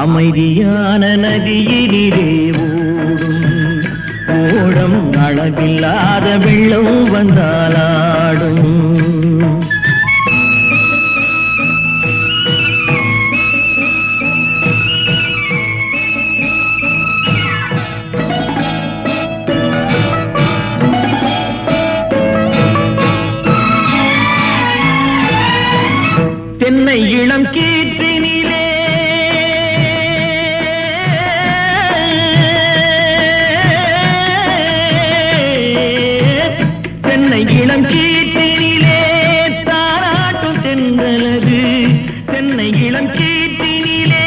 அமைதியான நதியிலே ஓடும். ஓடம் அளவில்லாத வெள்ளம் வந்தாலாடும் தென்னை இளம் கீற்றினிலே இளம் கீற்றினிலே தாராட்டும் தென்றலது தென்னை இளம் கீற்றினிலே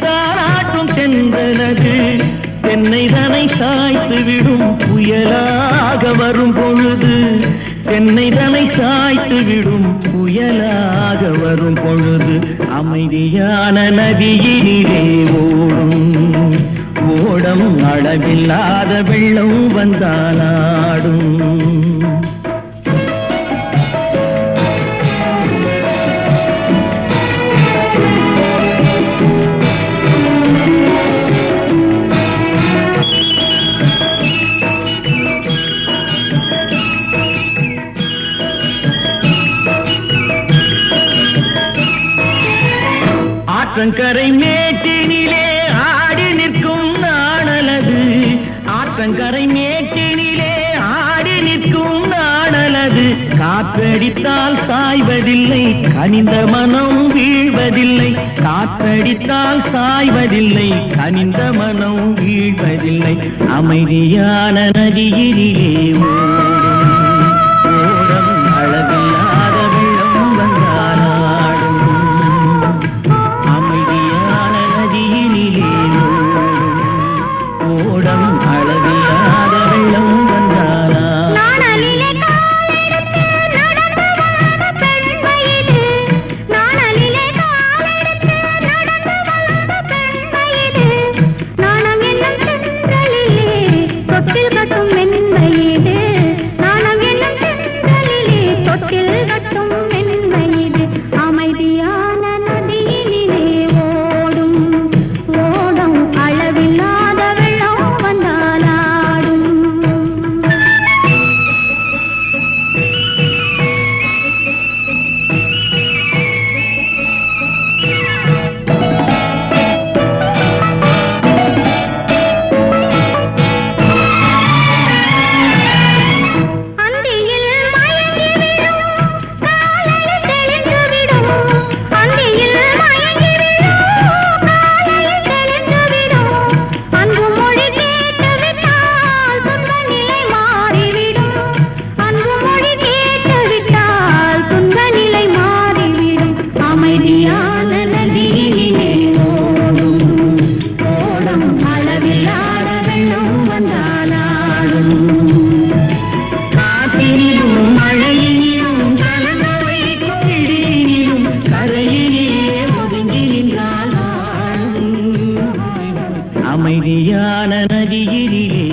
தாராட்டும் தென்றலது தென்னை தனை சாய்த்து விடும் புயலாக வரும் பொழுது. தென்னை தனை சாய்த்து விடும் புயலாக வரும் பொழுது. அமைதியான நதியினிலே ஓடும். ஓடம் அளவில்லாத வெள்ளம் வந்தாலாடும். ஆற்றங்கரை மேட்டினிலே ஆடி நிற்கும் நாடலது ஆற்றங்கரை மேட்டினிலே ஆடி நிற்கும் நாடலது காற்றடித்தால் சாய்வதில்லை கனிந்த மனம் வீழ்வதில்லை. காற்றடித்தால் சாய்வதில்லை கனிந்த மனம் வீழ்வதில்லை. அமைதியான நதியினிலே அமைதியான நதியினிலே